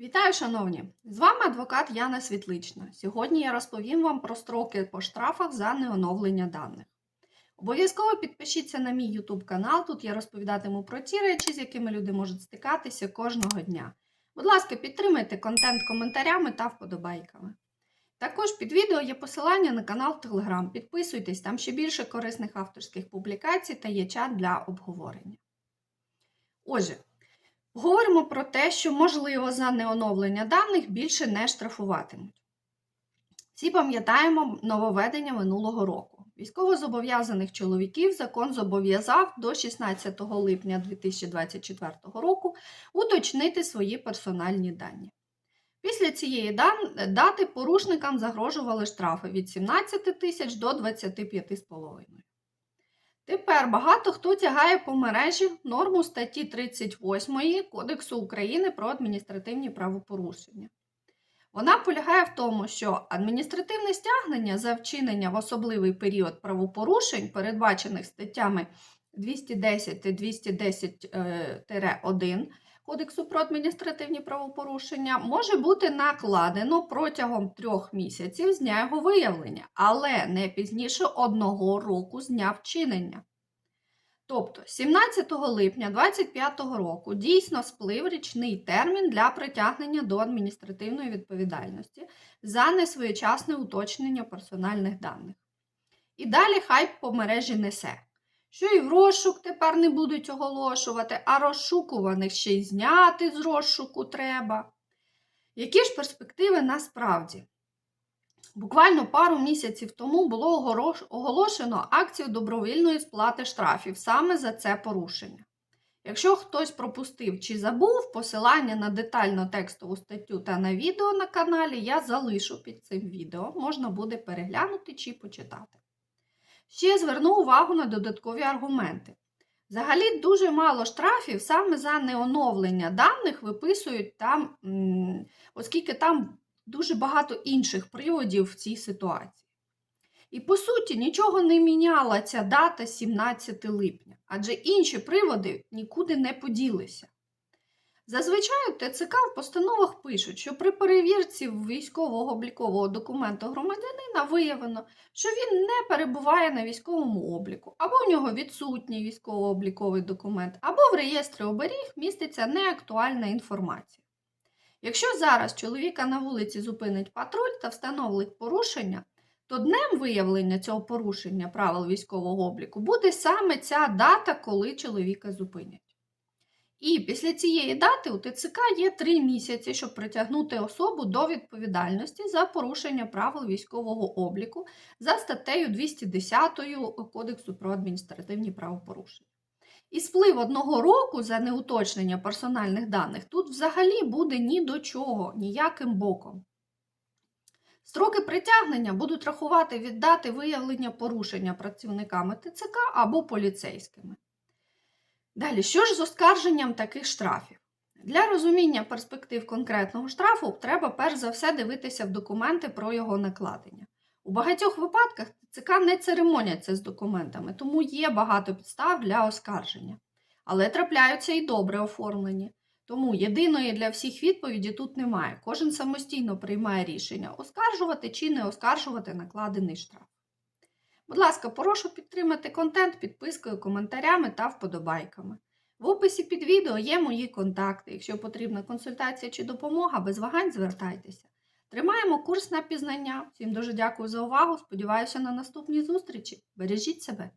Вітаю, шановні! З вами адвокат Яна Світлична. Сьогодні я розповім вам про строки по штрафах за неоновлення даних. Обов'язково підпишіться на мій YouTube канал. Тут я розповідатиму про ті речі, з якими люди можуть стикатися кожного дня. Будь ласка, підтримайте контент коментарями та вподобайками. Також під відео є посилання на канал Telegram. Підписуйтесь, там ще більше корисних авторських публікацій та є чат для обговорення. Отже, Говоримо про те, що, можливо, за неоновлення даних більше не штрафуватимуть. Всі пам'ятаємо нововведення минулого року. Військовозобов'язаних чоловіків закон зобов'язав до 16 липня 2024 року уточнити свої персональні дані. Після цієї дати порушникам загрожували штрафи від 17 тисяч до 25,5. Тепер багато хто тягає по мережі норму статті 38 Кодексу України про адміністративні правопорушення. Вона полягає в тому, що адміністративне стягнення за вчинення в особливий період правопорушень, передбачених статтями 210 та 210-1 Кодексу про адміністративні правопорушення, може бути накладено протягом трьох місяців з дня його виявлення, але не пізніше одного року з дня вчинення. Тобто 17 липня 2025 року дійсно сплив річний термін для притягнення до адміністративної відповідальності за несвоєчасне уточнення персональних даних. І далі хайп по мережі несе, що і в розшук тепер не будуть оголошувати, а розшукуваних ще й зняти з розшуку треба. Які ж перспективи насправді? Буквально пару місяців тому було оголошено акцію добровільної сплати штрафів саме за це порушення. Якщо хтось пропустив чи забув, посилання на детальну текстову статтю та на відео на каналі я залишу під цим відео, можна буде переглянути чи почитати. Ще зверну увагу на додаткові аргументи. Взагалі дуже мало штрафів саме за неоновлення даних виписують там, оскільки там дуже багато інших приводів в цій ситуації. І по суті нічого не міняла ця дата 17 липня, адже інші приводи нікуди не поділися. Зазвичай ТЦК в постановах пишуть, що при перевірці військового облікового документу громадянина виявлено, що він не перебуває на військовому обліку, або в нього відсутній військово-обліковий документ, або в реєстрі оберіг міститься неактуальна інформація. Якщо зараз чоловіка на вулиці зупинить патруль та встановить порушення, то днем виявлення цього порушення правил військового обліку буде саме ця дата, коли чоловіка зупинять. І після цієї дати у ТЦК є три місяці, щоб притягнути особу до відповідальності за порушення правил військового обліку за статтею 210 Кодексу про адміністративні правопорушення. І сплив одного року за неуточнення персональних даних тут взагалі буде ні до чого, ніяким боком. Строки притягнення будуть рахувати від дати виявлення порушення працівниками ТЦК або поліцейськими. Далі, що ж з оскарженням таких штрафів? Для розуміння перспектив конкретного штрафу треба перш за все дивитися в документи про його накладення. У багатьох випадках ТЦК не церемоняться з документами, тому є багато підстав для оскарження. Але трапляються і добре оформлені. Тому єдиної для всіх відповіді тут немає. Кожен самостійно приймає рішення оскаржувати чи не оскаржувати накладений штраф. Будь ласка, прошу підтримати контент підпискою, коментарями та вподобайками. В описі під відео є мої контакти. Якщо потрібна консультація чи допомога, без вагань звертайтеся. Тримаємо курс на пізнання. Всім дуже дякую за увагу. Сподіваюся на наступні зустрічі. Бережіть себе!